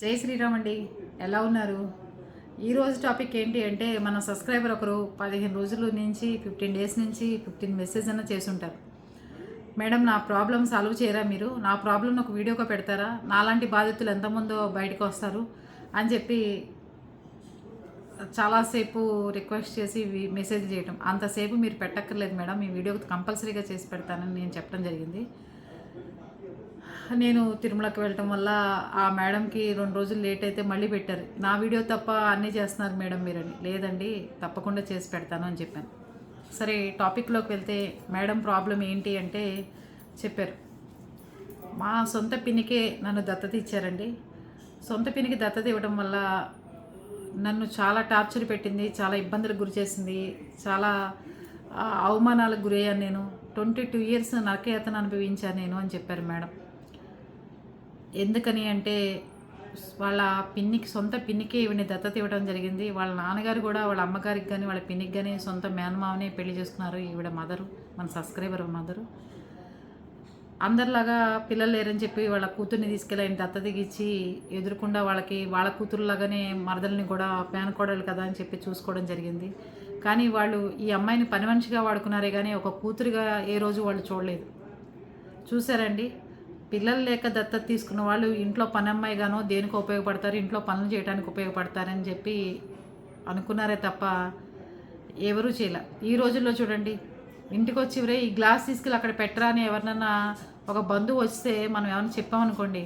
జై శ్రీరామ్ అండి. ఎలా ఉన్నారు? ఈరోజు టాపిక్ ఏంటి అంటే మన సబ్స్క్రైబర్ ఒకరు పదిహేను రోజుల నుంచి ఫిఫ్టీన్ డేస్ నుంచి ఫిఫ్టీన్ మెసేజ్ అన్న చేసుంటారు మేడం నా ప్రాబ్లం సాల్వ్ చేయరా మీరు? నా ప్రాబ్లం ఒక వీడియోగా పెడతారా? నాలాంటి బాధితులు ఎంతమందో బయటకు వస్తారు అని చెప్పి చాలాసేపు రిక్వెస్ట్ చేసి మెసేజ్ చేయటం. అంతసేపు మీరు పెట్టక్కర్లేదు మేడం. మీ వీడియో కంపల్సరీగా చేసి పెడతానని నేను చెప్పడం జరిగింది. నేను తిరుమలకి వెళ్ళటం వల్ల ఆ మేడంకి రెండు రోజులు లేట్ అయితే మళ్ళీ పెట్టారు. నా వీడియో తప్ప అన్నీ చేస్తున్నారు మేడం మీరని. లేదండి తప్పకుండా చేసి పెడతాను అని చెప్పాను. సరే టాపిక్లోకి వెళ్తే మేడం ప్రాబ్లం ఏంటి అంటే చెప్పారు. మా సొంత పిన్నికే నన్ను దత్తత ఇచ్చారండి సొంత పిన్నికి దత్తత ఇవ్వడం వల్ల నన్ను చాలా టార్చర్ పెట్టింది చాలా ఇబ్బందులకు గురి చేసింది చాలా అవమానాలకు గురయ్యాను నేను. ట్వంటీ టూ ఇయర్స్ నరకయాతను అనుభవించాను నేను అని చెప్పారు మేడం. ఎందుకని అంటే వాళ్ళ పిన్నికి సొంత పిన్నికే ఈవిని దత్తత ఇవ్వడం జరిగింది. వాళ్ళ నాన్నగారు కూడా వాళ్ళ అమ్మగారికి కానీ వాళ్ళ పిన్నికి కానీ సొంత మేనమావనే పెళ్ళి చేస్తున్నారు ఈవిడ మదరు మన సబ్స్క్రైబర్ మదరు. అందరిలాగా పిల్లలు లేరని చెప్పి వాళ్ళ కూతుర్ని తీసుకెళ్ళి ఆయన దత్త దిగిచ్చి ఎదురుకుండా వాళ్ళకి వాళ్ళ కూతురులాగానే మరదల్ని కూడా పేనకోడలు కదా అని చెప్పి చూసుకోవడం జరిగింది. కానీ వాళ్ళు ఈ అమ్మాయిని పని మనిషిగా వాడుకున్నారే కానీ ఒక కూతురుగా ఏ రోజు వాళ్ళు చూడలేదు. చూసారండి పిల్లలు లేక దత్తత తీసుకున్న వాళ్ళు ఇంట్లో పని అమ్మాయిగానో దేనికి ఉపయోగపడతారు ఇంట్లో పనులు చేయడానికి ఉపయోగపడతారని చెప్పి అనుకున్నారే తప్ప ఎవరూ చేయలే. ఈ రోజుల్లో చూడండి ఇంటికి వచ్చి ఈ గ్లాస్ తీసుకెళ్ళి అక్కడ పెట్టరా అని ఎవరినన్నా ఒక బంధువు వస్తే మనం ఏమైనా చెప్పామనుకోండి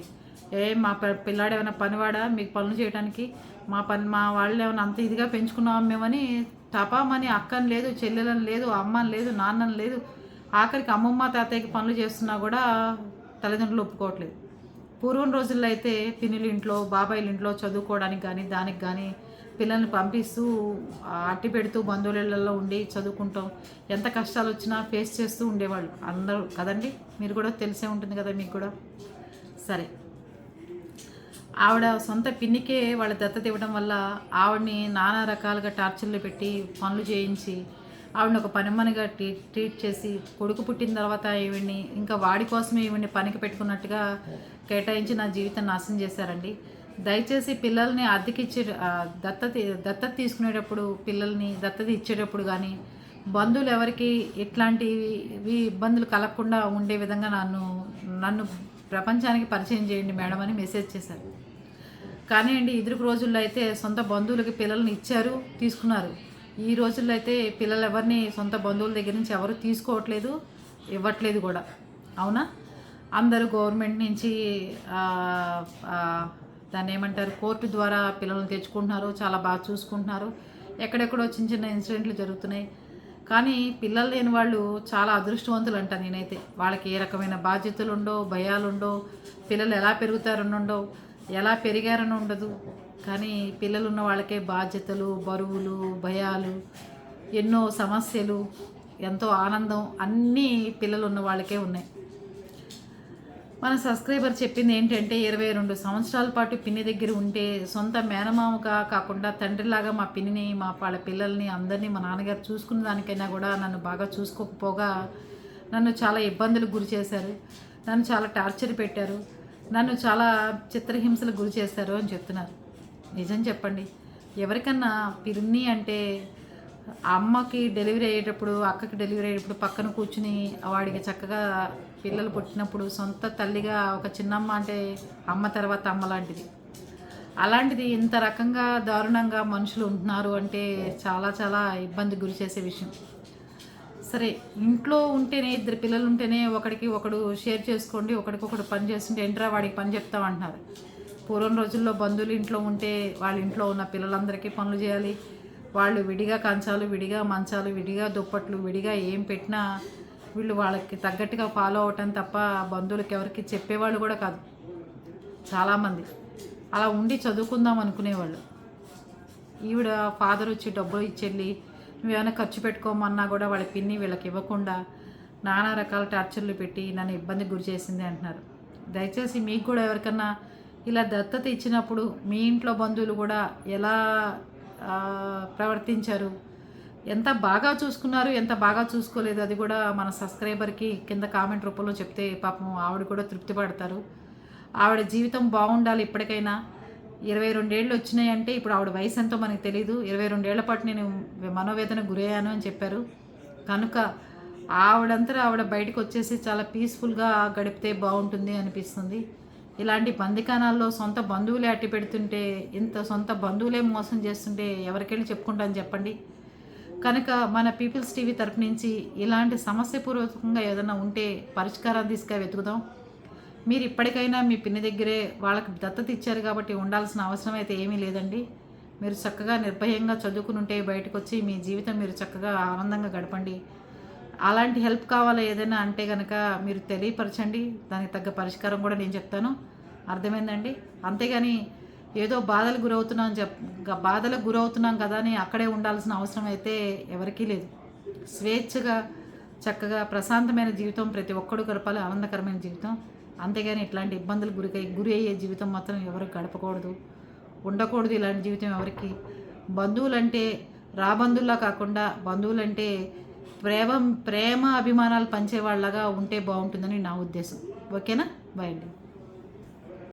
ఏ మా ప- పిల్లాడు ఏమైనా పనివాడా? మీకు పనులు చేయడానికి మా పని మా వాళ్ళు ఏమైనా అంత ఇదిగా పెంచుకున్నాం మేమని? తపామని అక్కని లేదు చెల్లెలని లేదు అమ్మని లేదు నాన్నని లేదు ఆఖరికి అమ్మమ్మ తాతయ్యకి పనులు చేస్తున్నా కూడా తల్లిదండ్రులు ఒప్పుకోవట్లేదు. పూర్వం రోజుల్లో అయితే పిన్నుల ఇంట్లో బాబాయిల ఇంట్లో చదువుకోవడానికి కానీ దానికి కానీ పిల్లల్ని పంపిస్తూ అట్టి పెడుతూ బంధువులలో ఉండి చదువుకుంటాం. ఎంత కష్టాలు వచ్చినా ఫేస్ చేస్తూ ఉండేవాళ్ళు. అందరూ కదండి? మీరు కూడా తెలిసే ఉంటుంది కదా మీకు కూడా? సరే. ఆవిడ సొంత పిన్నికే వాళ్ళ దత్తత ఇవ్వడం వల్ల ఆవిడని నానా రకాలుగా టార్చర్లు పెట్టి పనులు చేయించి ఆవిడని ఒక పనిమనిగా ట్రీట్ ట్రీట్ చేసి కొడుకు పుట్టిన తర్వాత ఈవిడ్ని ఇంకా వాడి కోసమే ఈవిడ్ని పనికి పెట్టుకున్నట్టుగా కేటాయించి నా జీవితం నాశనం చేశారండి. దయచేసి పిల్లల్ని అద్దెకిచ్చే దత్త దత్తత దత్తత తీసుకునేటప్పుడు పిల్లల్ని దత్తత ఇచ్చేటప్పుడు కానీ బంధువులు ఎవరికి ఇట్లాంటివి ఇబ్బందులు కలగకుండా ఉండే విధంగా నన్ను నన్ను ప్రపంచానికి పరిచయం చేయండి మేడం అని మెసేజ్ చేశారు. కానీ అండి ఇద్దరు రోజుల్లో అయితే సొంత బంధువులకి పిల్లల్ని ఇచ్చారు తీసుకున్నారు. ఈ రోజుల్లో అయితే పిల్లలు ఎవరిని సొంత బంధువుల దగ్గర నుంచి ఎవరు తీసుకోవట్లేదు ఇవ్వట్లేదు కూడా. అవునా? అందరూ గవర్నమెంట్ నుంచి దాన్ని ఏమంటారు కోర్టు ద్వారా పిల్లల్ని తెచ్చుకుంటున్నారు చాలా బాగా చూసుకుంటున్నారు. ఎక్కడెక్కడో చిన్న చిన్న ఇన్సిడెంట్లు జరుగుతున్నాయి. కానీ పిల్లలు లేని వాళ్ళు చాలా అదృష్టవంతులు అంట నేనైతే. వాళ్ళకి ఏ రకమైన బాధ్యతలు ఉండో భయాలు ఉండో పిల్లలు ఎలా పెరుగుతారనుండో ఎలా పెరిగారని ఉండదు. కానీ పిల్లలు ఉన్న వాళ్ళకే బాధ్యతలు బరువులు భయాలు ఎన్నో సమస్యలు ఎంతో ఆనందం అన్నీ పిల్లలు ఉన్న వాళ్ళకే ఉన్నాయి. మన సబ్స్క్రైబర్ చెప్పింది ఏంటంటే ఇరవై రెండు సంవత్సరాల పాటు పిన్ని దగ్గర ఉంటే సొంత మేనమామగా కాకుండా తండ్రిలాగా మా పిన్నిని మా వాళ్ళ పిల్లల్ని అందరినీ మా నాన్నగారు చూసుకున్న దానికైనా కూడా నన్ను బాగా చూసుకోకపోగా నన్ను చాలా ఇబ్బందులకు గురి చేశారు. నన్ను చాలా టార్చర్ పెట్టారు. నన్ను చాలా చిత్రహింసలకు గురి చేశారు అని చెప్తున్నారు. నిజం చెప్పండి. ఎవరికన్నా పిన్ని అంటే అమ్మకి డెలివరీ అయ్యేటప్పుడు అక్కకి డెలివరీ అయ్యేటప్పుడు పక్కన కూర్చుని వాడికి చక్కగా పిల్లలు పుట్టినప్పుడు సొంత తల్లిగా ఒక చిన్నమ్మ అంటే అమ్మ తర్వాత అమ్మ లాంటిది. అలాంటిది ఇంత రకంగా దారుణంగా మనుషులు ఉంటున్నారు అంటే చాలా చాలా ఇబ్బంది గురి చేసే విషయం. సరే ఇంట్లో ఉంటేనే ఇద్దరు పిల్లలు ఉంటేనే ఒకడికి ఒకడు షేర్ చేసుకోండి ఒకడికొకడు పని చేస్తుంటే ఏంట్రా వాడికి పని చెప్తామంటున్నారు పూర్వం రోజుల్లో బంధువులు ఇంట్లో ఉంటే వాళ్ళ ఇంట్లో ఉన్న పిల్లలందరికీ పనులు చేయాలి. వాళ్ళు విడిగా కంచాలు విడిగా మంచాలు విడిగా దుప్పట్లు విడిగా ఏం పెట్టినా వీళ్ళు వాళ్ళకి తగ్గట్టుగా ఫాలో అవటం తప్ప బంధువులకి ఎవరికి చెప్పేవాళ్ళు కూడా కాదు. చాలామంది. అలా ఉండి చదువుకుందాం అనుకునేవాళ్ళు. ఈవిడ ఫాదర్ వచ్చి డబ్బులు ఇచ్చెళ్ళి ఏమైనా ఖర్చు పెట్టుకోమన్నా కూడా వాళ్ళ పిన్ని వీళ్ళకి ఇవ్వకుండా నానా రకాల టార్చర్లు పెట్టి నన్ను ఇబ్బంది గురి చేసింది అంటున్నారు. దయచేసి మీకు కూడా ఎవరికన్నా ఇలా దత్తత ఇచ్చినప్పుడు మీ ఇంట్లో బంధువులు కూడా ఎలా ప్రవర్తించారు? ఎంత బాగా చూసుకున్నారు ఎంత బాగా చూసుకోలేదు అది కూడా మన సబ్స్క్రైబర్కి కింద కామెంట్ రూపంలో చెప్తే పాపం ఆవిడ కూడా తృప్తి పడతారు. ఆవిడ జీవితం బాగుండాలి ఇప్పటికైనా. ఇరవై రెండేళ్ళు వచ్చినాయంటే ఇప్పుడు ఆవిడ వయసు ఎంతో మనకు తెలియదు ఇరవై రెండేళ్ళ పాటు నేను మనోవేదన గురయ్యాను అని చెప్పారు. కనుక ఆవిడంతా ఆవిడ బయటకు వచ్చేసి చాలా పీస్ఫుల్గా గడిపితే బాగుంటుంది అనిపిస్తుంది. ఇలాంటి బందికానాల్లో సొంత బంధువులే అట్టి పెడుతుంటే ఇంత సొంత బంధువులే మోసం చేస్తుంటే ఎవరికెళ్ళి చెప్పుకుంటాను చెప్పండి? కనుక మన పీపుల్స్ టీవీ తరపు నుంచి ఇలాంటి సమస్యపూర్వకంగా ఏదైనా ఉంటే పరిష్కారం తీసుక వెతుకుదాం మీరు ఇప్పటికైనా మీ పిన్ని దగ్గరే వాళ్ళకి దత్తత ఇచ్చారు కాబట్టి ఉండాల్సిన అవసరం అయితే ఏమీ లేదండి. మీరు చక్కగా నిర్భయంగా చదువుకుని ఉంటే బయటకు వచ్చి మీ జీవితం మీరు చక్కగా ఆనందంగా గడపండి. అలాంటి హెల్ప్ కావాలా ఏదైనా అంటే కనుక మీరు తెలియపరచండి. దానికి తగ్గ పరిష్కారం కూడా నేను చెప్తాను. అర్థమైందండి? అంతేగాని ఏదో బాధలు గురవుతున్నాం చెప్ బాధలకు గురవుతున్నాం కదా అని అక్కడే ఉండాల్సిన అవసరం అయితే ఎవరికీ లేదు. స్వేచ్ఛగా చక్కగా ప్రశాంతమైన జీవితం ప్రతి ఒక్కడు గడపాలి. ఆనందకరమైన జీవితం. అంతేగాని ఇట్లాంటి ఇబ్బందులు గురికై గురి అయ్యే జీవితం మాత్రం ఎవరు గడపకూడదు. ఉండకూడదు ఇలాంటి జీవితం ఎవరికి. బంధువులంటే రాబంధువులా కాకుండా బంధువులంటే ప్రేమ ప్రేమ అభిమానాలు పంచేవాళ్ళగా ఉంటే బాగుంటుందని నా ఉద్దేశం. ఓకేనా? బాయ్ అండి.